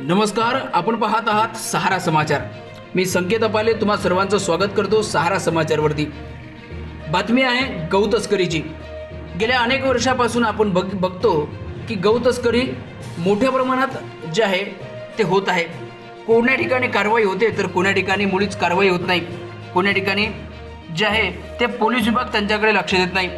नमस्कार आपण पाहत आहात सहारा समाचार. मी संकेत अपाले तुम्हा सर्वांचं स्वागत करतो सहारा समाचारवरती. बातमी आहे गौ तस्करीची गेल्या अनेक वर्षापासून आपण बघ बघतो की गौ तस्करी मोठ्या प्रमाणात जे आहे ते होत आहे. कोण्या ठिकाणी कारवाई होते तर कोण्या ठिकाणी मुळीच कारवाई होत नाही. कोण्या ठिकाणी जे आहे ते पोलीस विभाग त्यांच्याकडे लक्ष देत नाही.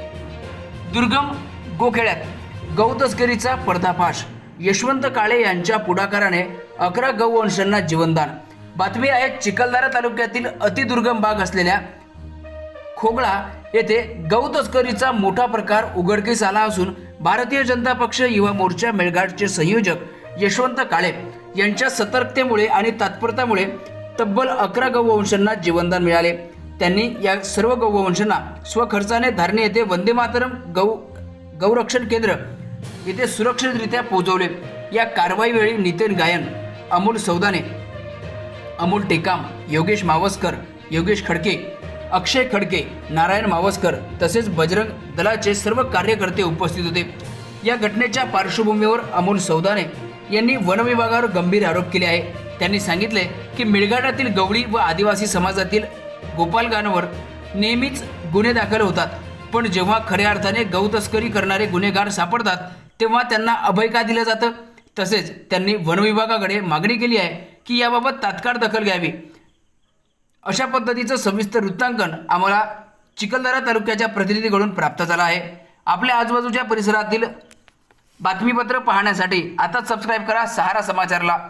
दुर्गम गोखेड्यात गौ तस्करीचा पर्दाफाश. यशवंत काळे यांच्या पुढाकाराने अकरा गौवंशांना जीवनदान. बातमी आहे चिखलदरा तालुक्यातील अतिदुर्गम भाग असलेल्या खोगळा येथे गौ तस्करीचा मोठा प्रकार उघडकीस आला असून भारतीय जनता पक्ष युवा मोर्चा मेळघाटचे संयोजक यशवंत काळे यांच्या सतर्कतेमुळे आणि तत्परतामुळे तब्बल अकरा गौवंशांना जीवनदान मिळाले. त्यांनी या सर्व गौवंशांना स्वखर्चाने धारणे येथे वंदे मातरम गौ गौरक्षण केंद्र येथे सुरक्षितरित्या पोहोचवले. या कारवाईवेळी नितीन गायन अमोल सौदाने अमोल टेकाम योगेश मावस्कर योगेश खडके अक्षय खडके नारायण मावस्कर तसेच बजरंग दलाचे सर्व कार्यकर्ते उपस्थित होते. या घटनेच्या पार्श्वभूमीवर अमोल सौदाने यांनी वनविभागावर गंभीर आरोप केले आहे त्यांनी सांगितले की मेळघाटातील गवळी व आदिवासी समाजातील गोपालगांवर नेहमीच गुन्हे दाखल होतात. पण जेव्हा खऱ्या अर्थाने गौ तस्करी करणारे गुन्हेगार सापडतात तेव्हा त्यांना अभय का दिलं जातं? तसेच त्यांनी वनविभागाकडे मागणी केली आहे की याबाबत तात्काळ दखल घ्यावी. अशा पद्धतीचं सविस्तर वृत्तांकन आम्हाला चिखलदरा तालुक्याच्या प्रतिनिधीकडून प्राप्त झालं आहे. आपल्या आजूबाजूच्या परिसरातील बातमीपत्र पाहण्यासाठी आता सबस्क्राईब करा. सहारा समाचारला